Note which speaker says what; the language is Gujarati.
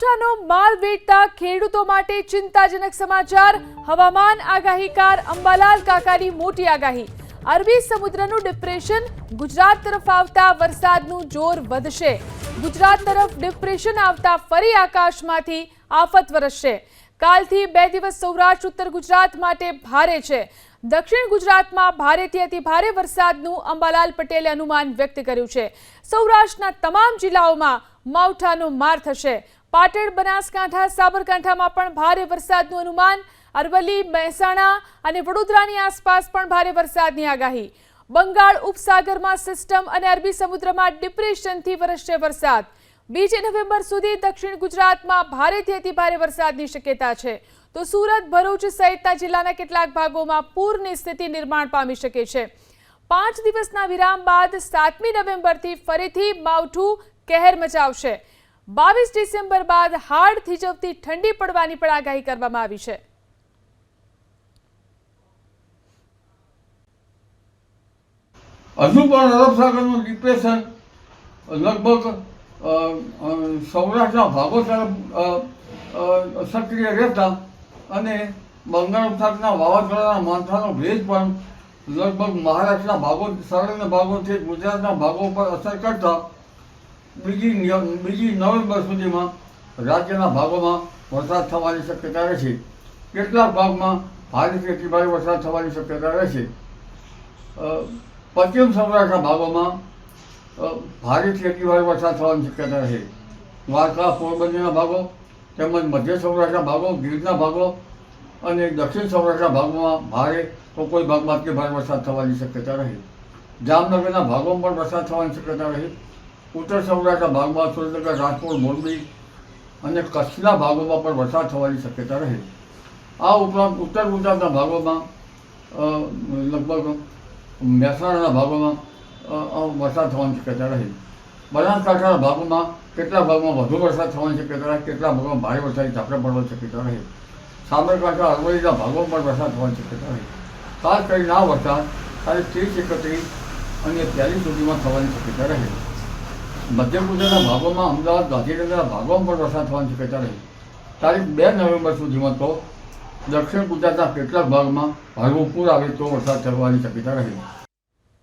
Speaker 1: માવઠાનો માલ વેચતા ખેડૂતો માટે ચિંતાજનક સમાચાર. હવામાન આગાહીકાર અંબાલાલ કાકાની મોટી આગાહી. અરબી સમુદ્રનું ડિપ્રેશન ગુજરાત તરફ આવતા વરસાદનું જોર વધશે. ગુજરાત તરફ ડિપ્રેશન આવતા ફરી આકાશમાંથી આફત વરસશે. કાલથી બે દિવસ સૌરાષ્ટ્ર, ઉત્તર ગુજરાત માટે ભારે છે. દક્ષિણ ગુજરાતમાં ભારેથી અતિ ભારે વરસાદનું અંબાલાલ પટેલે અનુમાન વ્યક્ત કર્યું છે. સૌરાષ્ટ્રના તમામ જિલ્લાઓમાં માવઠાનો માર થશે. પાટણ, બનાસકાંઠા, સાબરકાંઠામાં પણ ભારે વરસાદનું અનુમાન, અરવલ્લી, મહેસાણા અને વડોદરાની આસપાસ પણ ભારે વરસાદની આગાહી. બંગાળ ઉપસાગરમાં સિસ્ટમ અને અરબી સમુદ્રમાં ડિપ્રેશનથી વરસશે વરસાદ. બીજી નવેમ્બર સુધી દક્ષિણ ગુજરાતમાં ભારેથી અતિ ભારે વરસાદની શક્યતા છે. તો સુરત, ભરૂચ સહિતના જિલ્લાના કેટલાક ભાગોમાં પૂરની સ્થિતિ નિર્માણ પામી શકે છે. પાંચ દિવસના વિરામ બાદ સાતમી નવેમ્બરથી ફરીથી માવઠું કહેર મચાવશે. બાવીસ ડિસેમ્બર બાદ હાડ થીજવતી ઠંડી પડવાની પણ આગાહી કરવામાં આવી છે.
Speaker 2: હજુ પણ અરબ સાગરનું ડિપ્રેશન લગભગ સૌરાષ્ટ્રના ભાગો તરફ સક્રિય રહેતા અને બંગાળ ઉપસાગરના વાવાઝોડાના માથાનો ભેજ પણ લગભગ મહારાષ્ટ્રના ભાગો સરળના ભાગોથી ગુજરાતના ભાગો પર અસર કરતા બીજી બીજી નવેમ્બર સુધીમાં રાજ્યના ભાગોમાં વરસાદ થવાની શક્યતા રહેશે. કેટલાક ભાગમાં ભારે વરસાદ થવાની શક્યતા રહેશે. પશ્ચિમ સૌરાષ્ટ્રના ભાગોમાં ભારેથી અતિ ભારે વરસાદ થવાની શક્યતા રહે. દ્વારકા, પોરબંદરના ભાગો તેમજ મધ્ય સૌરાષ્ટ્રના ભાગો, ગીરના ભાગો અને દક્ષિણ સૌરાષ્ટ્રના ભાગોમાં ભારે તો કોઈ ભાગમાં અતિ ભારે વરસાદ થવાની શક્યતા રહે. જામનગરના ભાગોમાં પણ વરસાદ થવાની શક્યતા રહે. ઉત્તર સૌરાષ્ટ્રના ભાગમાં સુરેન્દ્રનગર, રાજકોટ, મોરબી અને કચ્છના ભાગોમાં પણ વરસાદ થવાની શક્યતા રહે. આ ઉપરાંત ઉત્તર ગુજરાતના ભાગોમાં લગભગ મહેસાણાના ભાગોમાં વરસાદ થવાની શક્યતા રહે. બનાસકાંઠાના ભાગોમાં કેટલા ભાગમાં વધુ વરસાદ થવાની શક્યતા રહે કેટલા ભાગમાં ભારે વરસાદી ઝાપટા પડવાની શક્યતા રહે. સાબરકાંઠા, અરવલ્લીના ભાગોમાં પણ વરસાદ થવાની શક્યતા રહે. ખાસ કરીને આ વરસાદ ખાલી ત્રીસ એકત્રીસ અને ત્યારી સુધીમાં થવાની શક્યતા રહે. મધ્ય ગુજરાતના ભાગોમાં અમદાવાદ, ગાંધીનગરના ભાગોમાં પણ વરસાદ થવાની શક્યતા રહી. તારીખ બે નવેમ્બર સુધીમાં તો દક્ષિણ ગુજરાતના કેટલાક ભાગમાં હળવું પૂર આવે તો વરસાદ થવાની શક્યતા રહે.